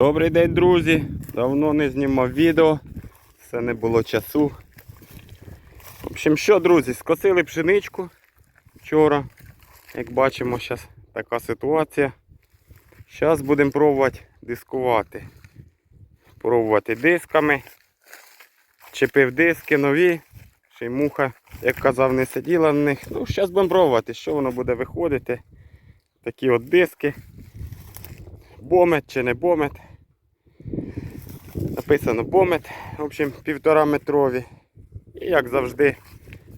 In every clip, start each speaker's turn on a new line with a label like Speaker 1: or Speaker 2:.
Speaker 1: Добрий день, друзі! Давно не знімав відео, все не було часу. В общем, що, друзі, скосили пшеничку вчора. Як бачимо, зараз така ситуація. Зараз будемо пробувати дискувати. Пробувати дисками. Чепив диски нові. Ще й муха, як казав, не сиділа на них. Ну, зараз будемо пробувати, що воно буде виходити. Такі от диски. Бомет чи не бомет. Написано бомет, в общем, півтора метрові. І як завжди,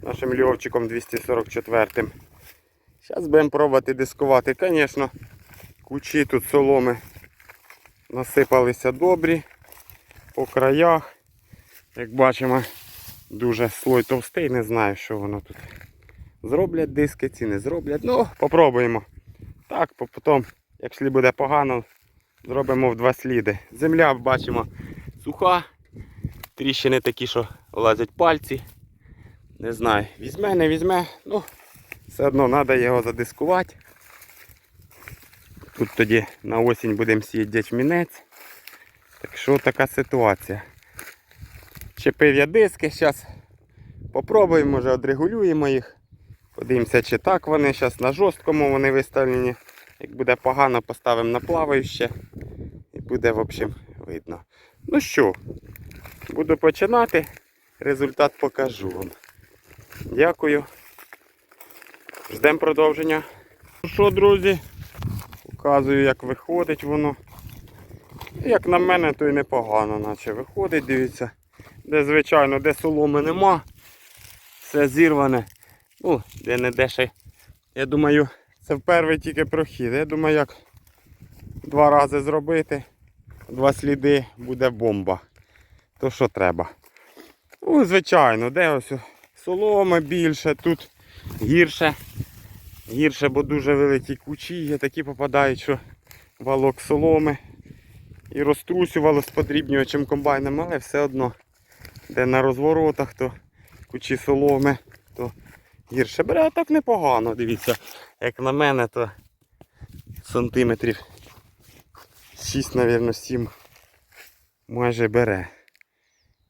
Speaker 1: нашим льовчиком 244. Зараз будемо пробувати дискувати. Звісно, кучі тут соломи насипалися добрі по краях. Як бачимо, дуже слой товстий, не знаю, що воно тут. Зроблять диски, ці не зроблять. Ну, попробуємо. Так, потім, якщо буде погано, зробимо в два сліди. Земля, бачимо, суха. Тріщини такі, що лазять пальці. Не знаю, візьме, не візьме. Ну, все одно треба його задискувати. Тут тоді на осінь будемо сіяти ячмінець. Так що така ситуація. Чепив я диски, зараз попробуємо, може одрегулюємо їх. Подивимося, чи так вони. Зараз на жорсткому вони виставлені. Як буде погано, поставимо на плаваюче. І буде, в общем, видно. Ну що, буду починати. Результат покажу вам. Дякую. Ждемо продовження. Ну що, друзі, показую, як виходить воно. Як на мене, то й непогано, наче виходить, дивіться. Де, звичайно, де соломи нема. Все зірване. Ну, де не де. Я думаю, це вперше тільки прохід. Я думаю, як два рази зробити, два сліди буде бомба. То що треба. Ну, звичайно, де ось соломи більше, тут гірше. Гірше, бо дуже великі кучі є, такі попадають, що валок соломи. І розтрусювало з подрібнювачем комбайном, але все одно, де на розворотах, то кучі соломи, то гірше бере, а так непогано, дивіться. Як на мене, то сантиметрів 6, мабуть, 7 майже бере.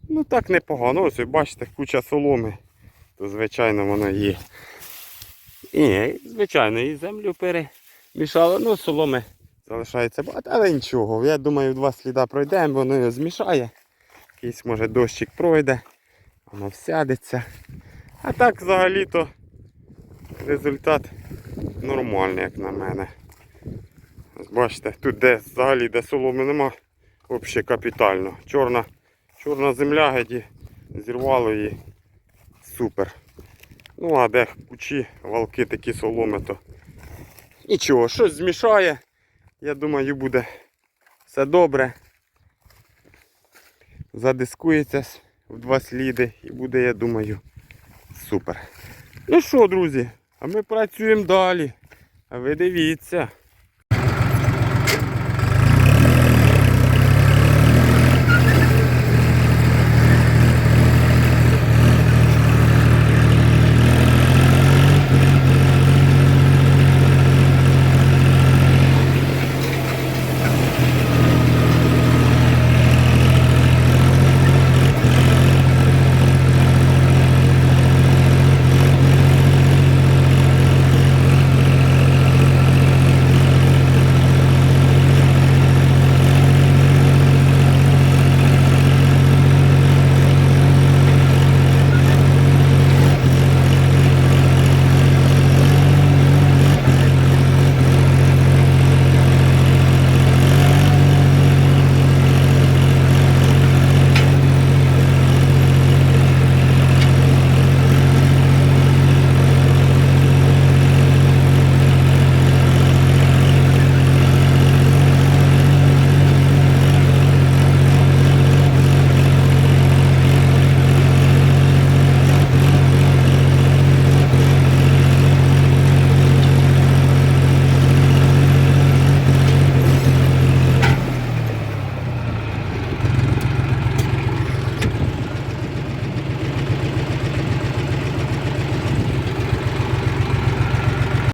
Speaker 1: Ну так непогано. Ось ви бачите, куча соломи, то звичайно воно є. І, звичайно, і землю перемішало. Ну, соломи залишається багато, але нічого. Я думаю, два сліда пройдемо, воно його змішає. Якийсь може дощик пройде, воно всядеться. А так взагалі-то результат нормальний, як на мене. Бачите, тут де взагалі де соломи нема, взагалі капітально. Чорна, чорна земля геді, зірвало її. Супер. Ну а де кучі, валки такі соломи, то нічого, щось змішає. Я думаю, буде все добре. Задискується в два сліди і буде, я думаю, супер. Ну що, друзі, а ми працюємо далі. А ви дивіться.